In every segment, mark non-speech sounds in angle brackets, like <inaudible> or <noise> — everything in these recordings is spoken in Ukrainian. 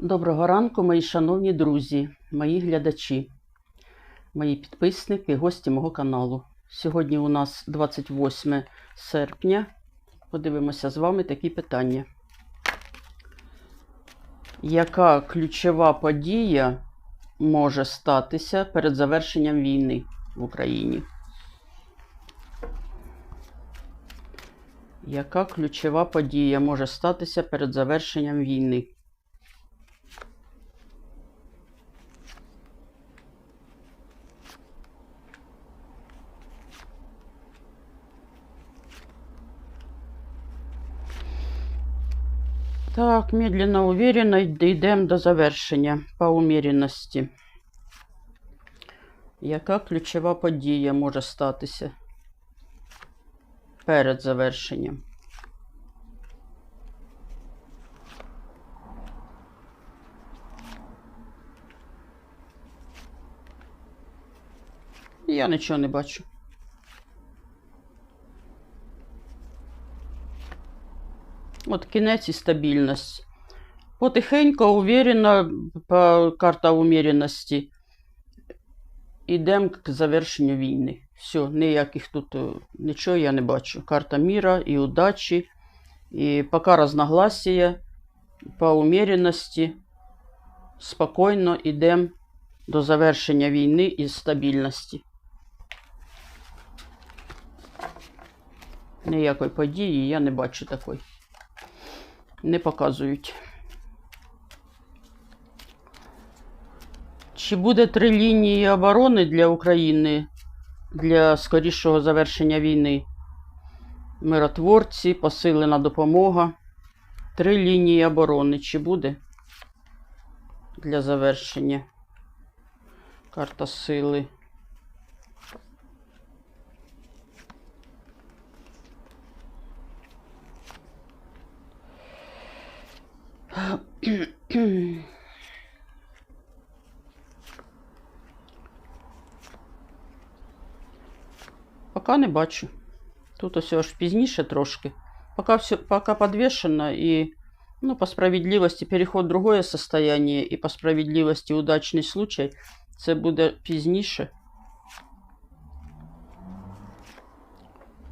Доброго ранку, мої шановні друзі, мої глядачі, мої підписники, гості мого каналу. Сьогодні у нас 28 серпня. Подивимося з вами такі питання. Яка ключова подія може статися перед завершенням війни в Україні? Яка ключова подія може статися перед завершенням війни? Так, медленно, уверенно йдемо до завершення по уміряності. Яка ключова подія може статися перед завершенням? Я нічого не бачу. От кінець і стабільність. Потихеньку, уверенно, по карта уміряності. Ідемо к завершенню війни. Все, ніяких тут е, нічого я не бачу. Карта міра і удачі, і поки разногласія по уміряності. Спокійно йдемо до завершення війни і стабільності. Ніякої події я не бачу такої не показують. Чи буде три лінії оборони для України для скорішого завершення війни? Миротворці, посилена допомога. Три лінії оборони. Чи буде для завершення? Карта сили. <coughs> Пока не бачу. Тут ось аж пізніше трошки. Пока все, пока подвешено и, ну, по справедливости переход в другое состояние и по справедливости удачний случай, це буде пізніше.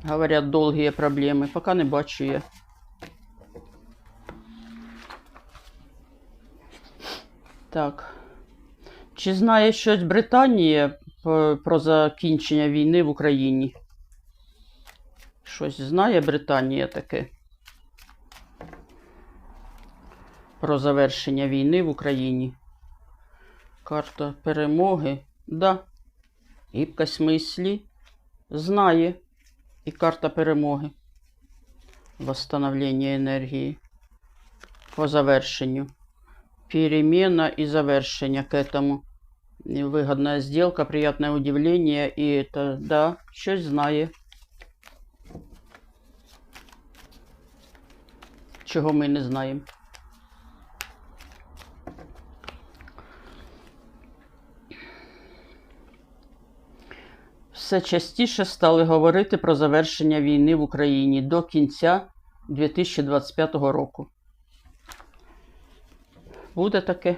Говорят, долгие проблемы. Пока не бачу я. Так. Чи знає щось Британія про закінчення війни в Україні? Щось знає Британія таке? Про завершення війни в Україні. Карта перемоги. Да. Гібкость мислі. Знає. І карта перемоги. Восстановлення енергії. По завершенню перемена и завершение к этому. И Выгодная сделка, приятное удивление. И это, да, щось знає. Чого ми не знаємо. Все частіше стали говорити про завершення війни в Україні до кінця 2025 року. Буде таке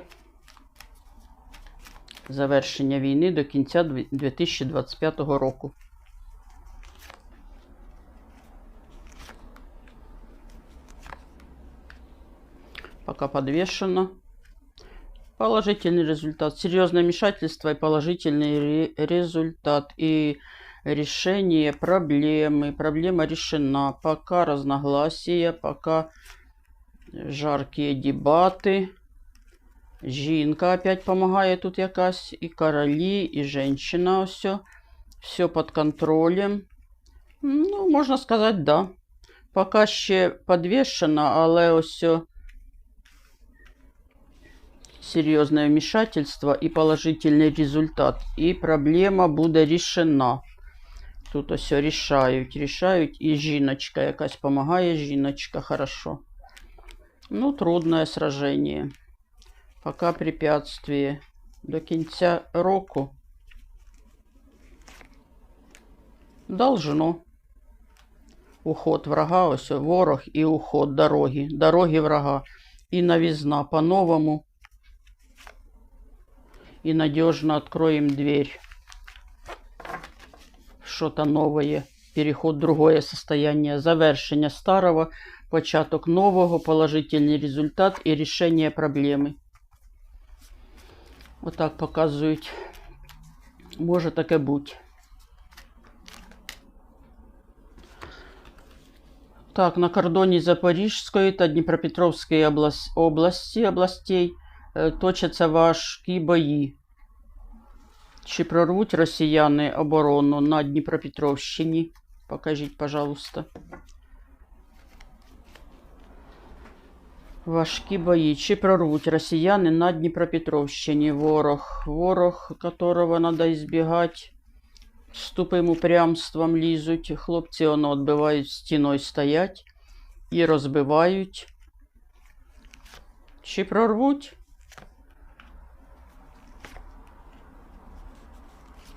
завершення війни до кінця дві- 2025 року. Пока подвешено. Положительный результат. Серьезное вмешательство и положительный ре- результат. И решение проблемы. Проблема решена. Пока разногласия, пока жаркі дебати. Жінка опять помогає тут якась. І королі, і женщина ось. Все під контролем. Ну, можна сказати, да. Поки ще підвішено, але ось серйозне вмішательство і положительний результат. І проблема буде рішена. Тут ось рішають, рішають. І жіночка якась помагає. Жіночка, хорошо. Ну, трудное сражение. Пока препятствие. До кінця року. Должно. Уход врага, ось ворог і уход дороги. Дороги врага. І новизна по-новому. и надежно откроем дверь. Что-то новое. Переход другое состояние. Завершення старого, початок нового, положительний результат і рішення проблеми. Отак показують. Може таке бути. Так, на кордоні Запорізької та Дніпропетровської облас- області, областей е, точаться важкі бої. Чи прорвуть росіяни оборону на Дніпропетровщині? Покажіть, пожалуйста. Важкі бої. Чи прорвуть росіяни на Дніпропетровщині? Ворог. Ворог, которого надо избегать. З тупим упрямством лізуть. Хлопці воно відбивають стіною стоять і розбивають. Чи прорвуть?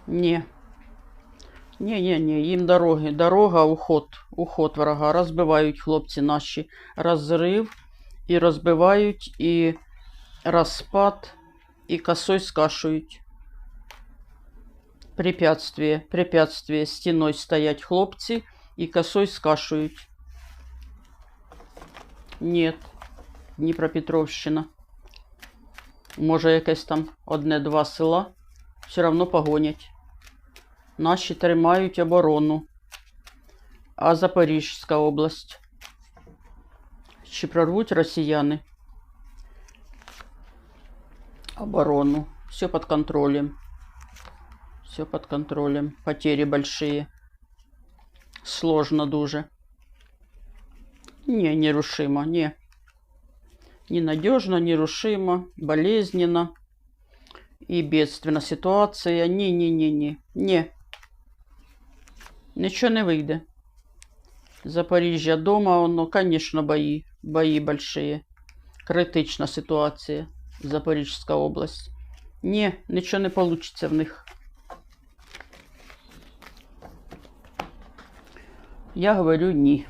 Ні. Ні, ні, ні, їм дороги. Дорога, уход. Уход врага. Розбивають хлопці наші. Розрив. І розбивають, і розпад, і косой скашують. Препятствие, препятствие. Стіною стоять хлопці і косой скашують. Ні. Дніпропетровщина. Може, якесь там одне-два села. Все равно погонять. Наші тримають оборону. А Запорізька область. Чи прорвуть росіяни оборону? Все под контролем. Все под контролем. Потери большие. Сложно дуже. Не, нерушимо, не. Ненадежно, нерушимо, болезненно и бедственна ситуация. Не-не-не-не. Не. Нічого не вийде. Запоріжжя дома, воно, конечно, бої. Бої большие. Критична ситуація. Запорізька область. Ні, нічого не вийде в них. Я говорю ні.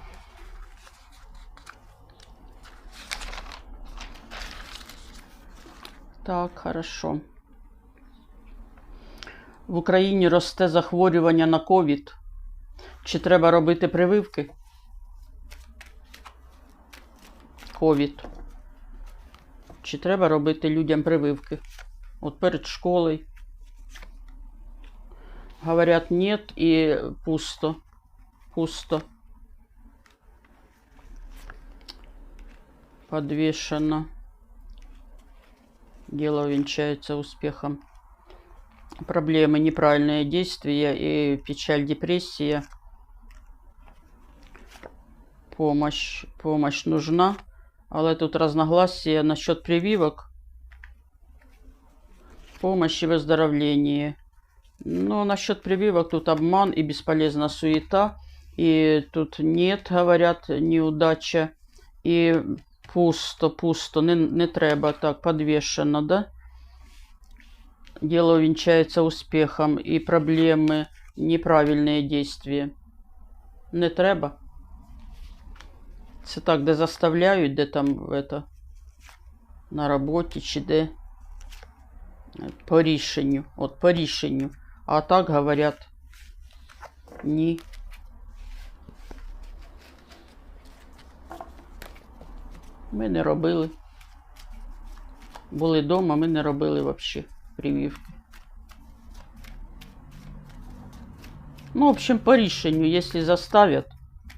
Так, хорошо. В Україні росте захворювання на ковід. Чи треба робити прививки? Ковід. Чи треба робити людям прививки? От перед школою. Говорят, нет і пусто. Пусто. Подвешено. Дело увенчается успехом. Проблемы, неправильные действия и печаль, депрессия. Помощь, помощь нужна. Але тут разногласия насчет прививок. Помощь и выздоровление. Ну, насчет прививок тут обман и бесполезна суета. И тут нет, говорят, неудача. И пусто, пусто, не, не треба так, подвешено, да? Дело увенчается успехом и проблемы, неправильные действия. Не треба. Це так, де заставляють, де там это, на роботі чи де. По рішенню. От по рішенню. А так говорять ні. Ми не робили. Були вдома, ми не робили взагалі прививки. Ну, в общем, по рішенню, якщо заставять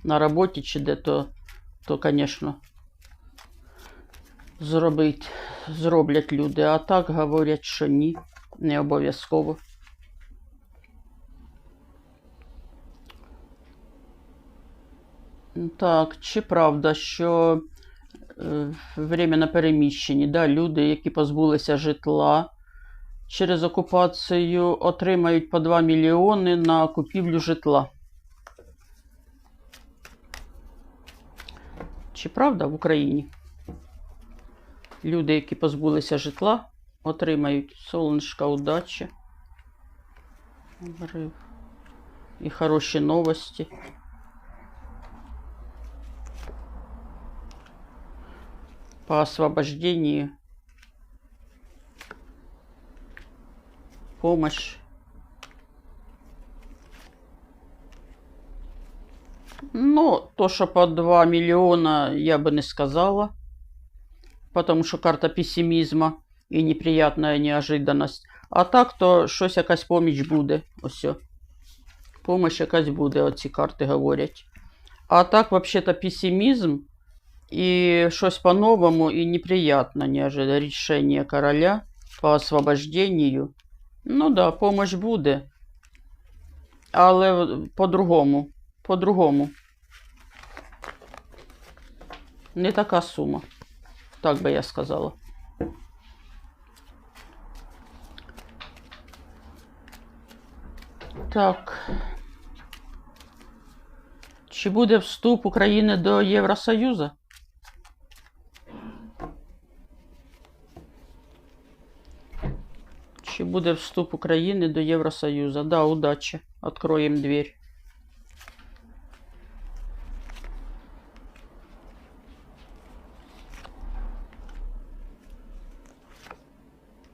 на роботі чи де, то, то, звісно, зробить, зроблять люди. А так говорять, що ні, не обов'язково. Так, чи правда, що е, временно переміщені, да, люди, які позбулися житла через окупацію, отримають по 2 мільйони на купівлю житла. Чи правда в Україні? Люди, які позбулися житла, отримають сонечка, удачі. І хороші новості. По освобождению. помощь. Ну, то, что по 2 миллиона, я бы не сказала. Потому що карта песимізму і неприятная неожиданность. А так, то щось якась поміч буде. Ось. Помощь якась буде, оці карти говорять. А так, взагалі-то, песимізм і щось по-новому і неприятно неожиданно. Рішення короля по освобождению. Ну да, помощь буде. Але по-другому. По-другому. Не така сума. Так би я сказала. Так. Чи буде вступ України до Євросоюзу? Чи буде вступ України до Євросоюзу? Да, удачі. Откроем дверь.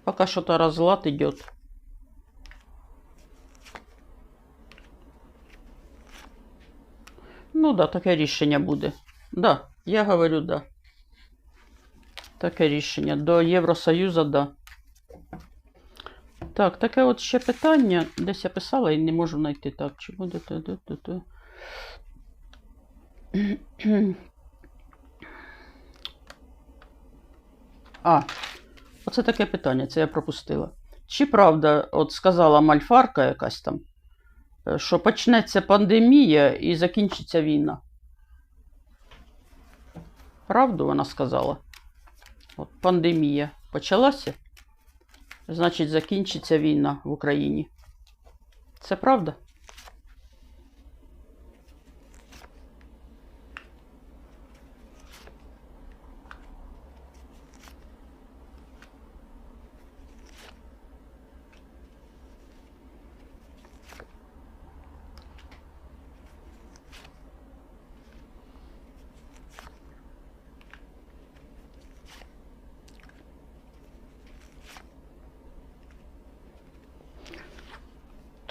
Пока что-то разлад идет. Ну да, таке рішення буде. Да, я говорю да. Таке рішення. До Євросоюзу, да. Так, таке от ще питання. Десь я писала і не можу знайти. Так, чи буде. <clears throat> А, оце таке питання, це я пропустила. Чи правда, от сказала Мальфарка якась там, е, що почнеться пандемія і закінчиться війна? Правду вона сказала? От пандемія почалася, значить, закінчиться війна в Україні. Це правда?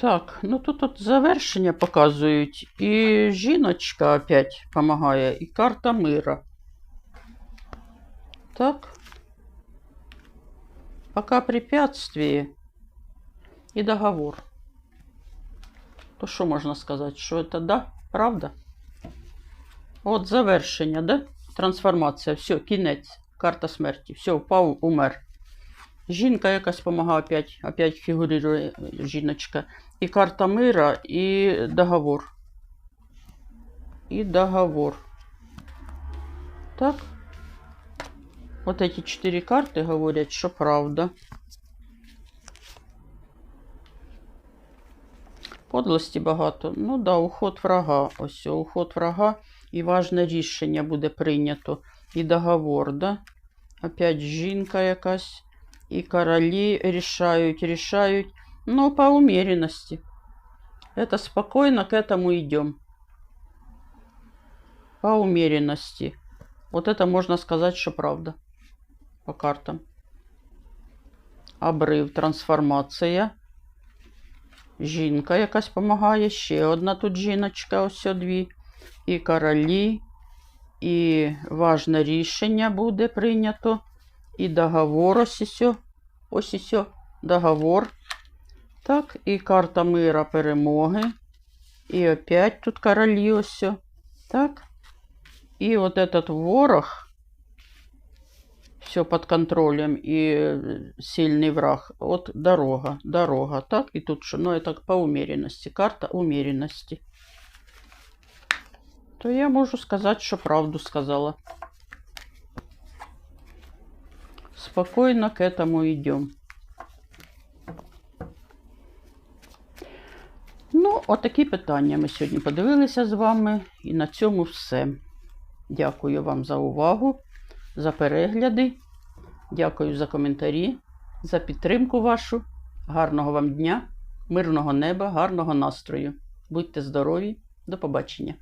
Так, ну тут от завершення показують. І жіночка опять допомагає, і карта мира. Так. Пока препятствие і договор. То що можна сказати? Що це да? Правда? От завершення, да? Трансформація. Все, кінець. Карта смерті. Все, впав, умер. Жінка якась допомагає опять, опять фігурує е, жіночка. І карта мира, і договор. І договор. Так. Вот эти четыре карты говорять, що правда. Подлості багато. Ну да, уход врага. Ось уход врага. І важне рішення буде прийнято. І договор, да? Опять жінка якась. І королі рішають, рішають. Ну, по умеренности. Это спокойно к этому идем. По умеренности. Вот это можно сказать, что правда. По картам. Обрив, трансформація. Жінка якась допомагає. Ще одна тут жіночка, ось дві. І королі. І важне рішення буде прийнято. І договор ось ісьо. Ось ісьо. Договор. Так, і карта мира перемоги. І опять тут королі ось. Так. І от этот ворог. Все под контролем и сильный враг. От дорога, дорога. Так, и тут что? Ну, это по умеренности. Карта умеренности. То я можу сказать, что правду сказала. Спокойно к этому идем. Ну, отакі питання ми сьогодні подивилися з вами. І на цьому все. Дякую вам за увагу, за перегляди. Дякую за коментарі, за підтримку вашу. Гарного вам дня, мирного неба, гарного настрою. Будьте здорові, до побачення!